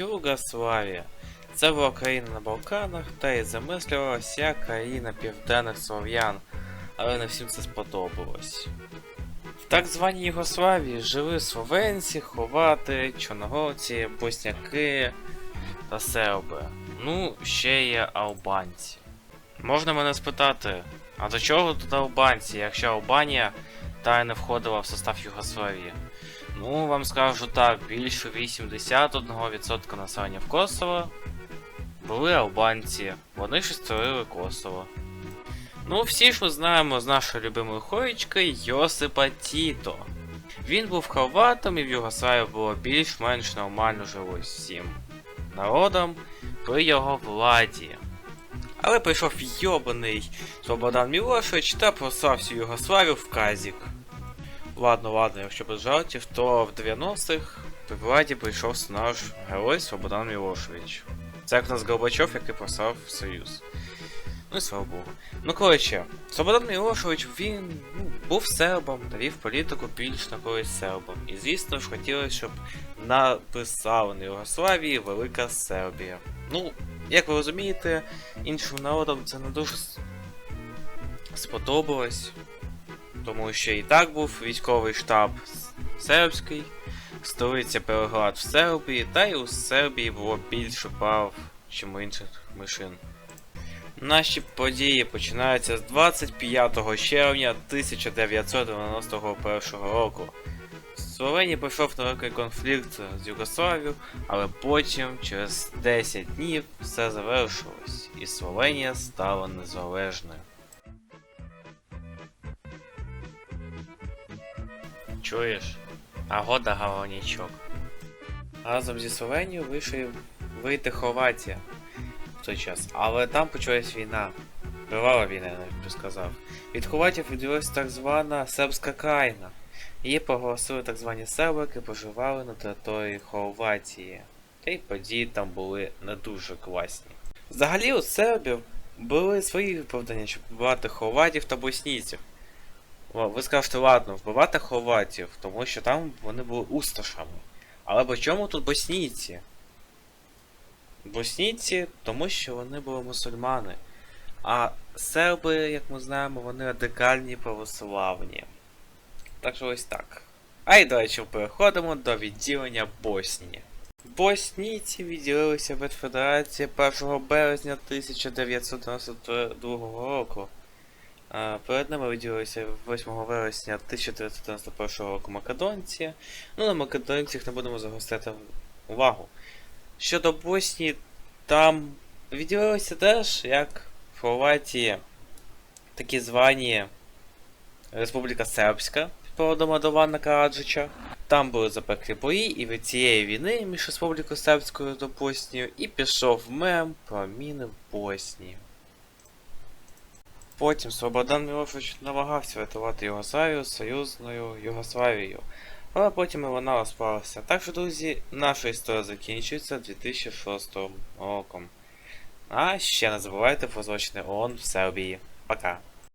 Югославія. Це була країна на Балканах, та й замислювалася країна південних слов'ян, але не всім це сподобалось. В так званій Югославії жили словенці, хорвати, чорногорці, босняки та серби. Ну, ще є албанці. Можна мене спитати, а до чого тут албанці, якщо Албанія та й не входила в состав Югославії? Ну, вам скажу так, більше 81% населення в Косово були албанці, вони ж створили Косово. Ну, всі ж ми знаємо з нашої любимої хоєчки Йосипа Тіто. Він був хорватом і в Югославії було більш-менш нормально жилось всім народом при його владі. Але прийшов йобаний Слободан Мілошевич та послав всю Югославію в Казік. Ладно, ладно, якщо без жартів, то в 90-х при владі прийшов наш герой Слободан Мілошевич. Це як нас Горбачов, який послав в Союз. Ну і слава Богу. Ну коротше, Слободан Мілошевич, він ну, був сербом, та політику більш на користь сербам. І звісно ж хотілося, щоб написали на Югославії Велика Сербія. Ну, як ви розумієте, іншим народам це не дуже сподобалось. Тому що і так був військовий штаб сербський, столиця Белград в Сербії, та й у Сербії було більше прав, у інших мишин. Наші події починаються з 25 червня 1991 року. В Словенії пройшов великий конфлікт з Югославією, але потім, через 10 днів, все завершилось, і Словенія стала незалежною. Чуєш? Агода галонічок. Разом зі Словенією вийшов вийти Хорватія в той час, але там почалась війна. Тривала війна, я навіть би сказав. Від хорватів відділилась так звана сербська країна. Її проголосили так звані серби, які проживали на території Хорватії. Та й події там були не дуже класні. Взагалі у сербів були свої виправдання, щоб вбивати хорватів та боснійців. Ви скажете, ладно, вбивати хорватів, тому що там вони були усташами. Але по чому тут боснійці? Боснійці, тому що вони були мусульмани. А серби, як ми знаємо, вони радикальні православні. Так що ось так. А й до речі, переходимо до відділення Боснії. Боснійці відділилися від Федерації 1 березня 1992 року. Перед ними виділилися 8 вересня 1991 року македонці. Ну, на македонців не будемо загострити увагу. Щодо Боснії, там відділилися теж, як в Хорватії, такі звані Республіка Сербська під проводом Адована Караджича. Там були запеклі бої, і від цієї війни між Республікою Сербською та Боснією і пішов мем про міни Боснії. Потім Свободан Мілошевич намагався рятувати Югославію союзною Югославією, але потім і вона розпалася. Так що, друзі, наша історія закінчується 2006 роком. А ще не забувайте про злочини ООН в Сербії. Пока.